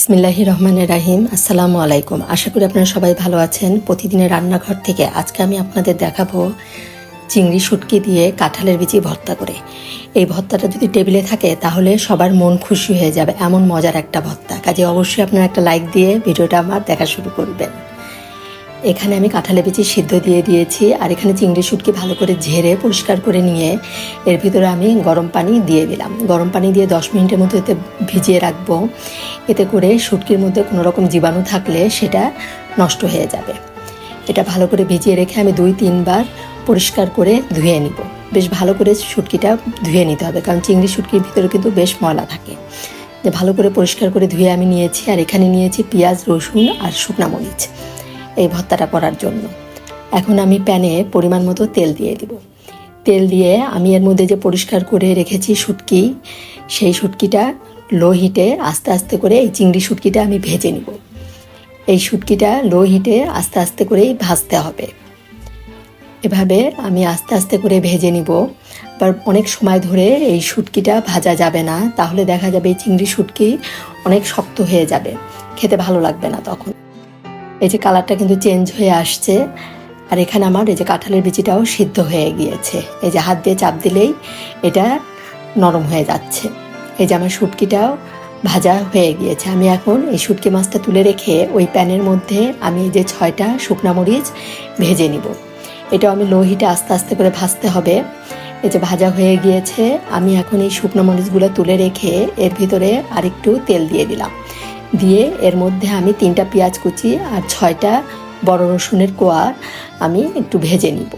বিসমিল্লাহি রহমানের রাহিম। আসসালামু আলাইকুম। আশা করি আপনারা সবাই ভালো আছেন। প্রতিদিনের রান্নাঘর থেকে আজকে আমি আপনাদের দেখাবো চিংড়ি শুটকি দিয়ে কাঁঠালের বিচি ভর্তা করে। এই ভর্তাটা যদি টেবিলে থাকে, তাহলে সবার মন খুশি হয়ে যাবে। এমন মজার একটা ভর্তা। কাজে অবশ্যই আপনারা একটা লাইক দিয়ে ভিডিওটা আমার দেখা শুরু করবেন। এখানে আমি কাঁঠালে বিচি সিদ্ধ দিয়ে দিয়েছি, আর এখানে চিংড়ি শুটকি ভালো করে ঝেড়ে পরিষ্কার করে নিয়ে এর ভিতরে আমি গরম পানি দিয়ে দিলাম। গরম পানি দিয়ে দশ মিনিটের মতো এতে ভিজিয়ে রাখব। এতে করে শুটকির মধ্যে কোনো রকম জীবাণু থাকলে সেটা নষ্ট হয়ে যাবে। এটা ভালো করে ভিজিয়ে রেখে আমি দুই, তিনবার পরিষ্কার করে ধুয়ে নিব। বেশ ভালো করে শুটকিটা ধুয়ে নিতে হবে, কারণ চিংড়ি শুটকির ভিতরে কিন্তু বেশ ময়লা থাকে। ভালো করে পরিষ্কার করে ধুয়ে আমি নিয়েছি, আর এখানে নিয়েছি পেঁয়াজ, রসুন আর শুকনা মরিচ। এই ভর্তাটা করার জন্য। এখন আমি প্যানে পরিমাণ মতো তেল দিয়ে দিব। তেল দিয়ে আমি এর মধ্যে যে পরিষ্কার করে রেখেছি শুটকি, সেই শুটকিটা লো হিটে আস্তে আস্তে করে এই চিংড়ি শুটকিটা আমি ভেজে নিব। এই শুটকিটা লো হিটে আস্তে আস্তে করেই ভাজতে হবে। এভাবে আমি আস্তে আস্তে করে ভেজে নিব। আবার অনেক সময় ধরে এই শুটকিটা ভাজা যাবে না, তাহলে দেখা যাবে এই চিংড়ি শুটকি অনেক শক্ত হয়ে যাবে। খেতে ভালো লাগবে না তখন। এই যে কালারটা কিন্তু চেঞ্জ হয়ে আসছে। আর এখানে আমার এই যে কাঁঠালের বিচিটাও সিদ্ধ হয়ে গিয়েছে। এই যে হাত দিয়ে চাপ দিলেই এটা নরম হয়ে যাচ্ছে। এই যে আমার শুটকিটাও ভাজা হয়ে গিয়েছে। আমি এখন এই শুটকি মাছটা তুলে রেখে ওই প্যানের মধ্যে আমি এই যে ছয়টা শুকনা মরিচ ভেজে নিব। এটাও আমি লো হিটে আস্তে আস্তে করে ভাজতে হবে। এই যে ভাজা হয়ে গিয়েছে, আমি এখন এই শুকনো মরিচগুলো তুলে রেখে এর ভিতরে আরেকটু তেল দিয়ে দিলাম। দিয়ে এর মধ্যে আমি তিনটা পেঁয়াজ কুচি আর ছয়টা বড় রসুনের কোয়ার আমি একটু ভেজে নিব।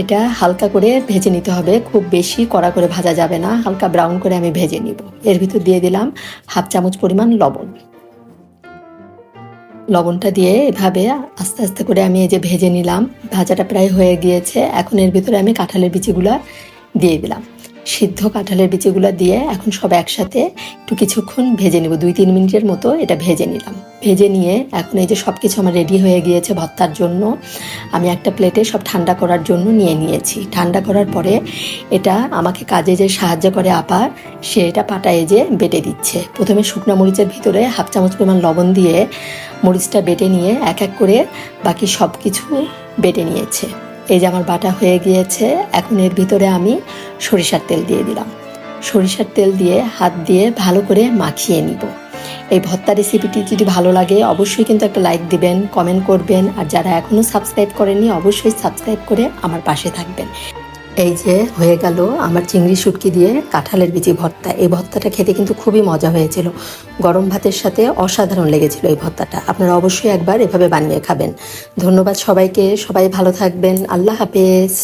এটা হালকা করে ভেজে নিতে হবে, খুব বেশি কড়া করে ভাজা যাবে না, হালকা ব্রাউন করে আমি ভেজে নিব। এর ভিতর দিয়ে দিলাম হাফ চামচ পরিমাণ লবণ। লবণটা দিয়ে এভাবে আস্তে আস্তে করে আমি এই যে ভেজে নিলাম, ভাজাটা প্রায় হয়ে গিয়েছে, এখন এর ভিতরে আমি কাঁঠালের বিচিগুলো দিয়ে দিলাম। সিদ্ধ কাঁঠালের বিচিগুলো দিয়ে এখন সব একসাথে একটু কিছুক্ষণ ভেজে নেব। দুই, তিন মিনিটের মতো এটা ভেজে নিলাম। ভেজে নিয়ে এখন এই যে সব কিছু আমার রেডি হয়ে গিয়েছে ভর্তার জন্য, আমি একটা প্লেটে সব ঠান্ডা করার জন্য নিয়ে নিয়েছি। ঠান্ডা করার পরে এটা আমাকে কাজে যে সাহায্য করে আপার সে এটা পাটায় যে বেটে দিচ্ছে। প্রথমে শুকনো মরিচের ভিতরে হাফ চামচ পরিমাণ লবণ দিয়ে মরিচটা বেটে নিয়ে এক এক করে বাকি সব কিছু বেটে নিয়েছে। এই যে আমার বাটা হয়ে গিয়েছে, এখন এর ভিতরে আমি সরিষার তেল দিয়ে দিলাম। সরিষার তেল দিয়ে হাত দিয়ে ভালো করে মাখিয়ে নিব। এই ভর্তা রেসিপিটি যদি ভালো লাগে, অবশ্যই কিন্তু একটা লাইক দিবেন কমেন্ট করবেন, আর যারা এখনও সাবস্ক্রাইব করেননি, অবশ্যই সাবস্ক্রাইব করে আমার পাশে থাকবেন। এই যে হয়ে গেল আমার চিংড়ি শুটকি দিয়ে কাঁঠালের বিচি ভর্তা। এই ভর্তাটা খেতে কিন্তু খুবই মজা হয়েছিল। গরম ভাতের সাথে অসাধারণ লেগেছিল এই ভর্তাটা। আপনারা অবশ্যই একবার এভাবে বানিয়ে খাবেন। ধন্যবাদ সবাইকে। সবাই ভালো থাকবেন। আল্লাহ হাফেজ।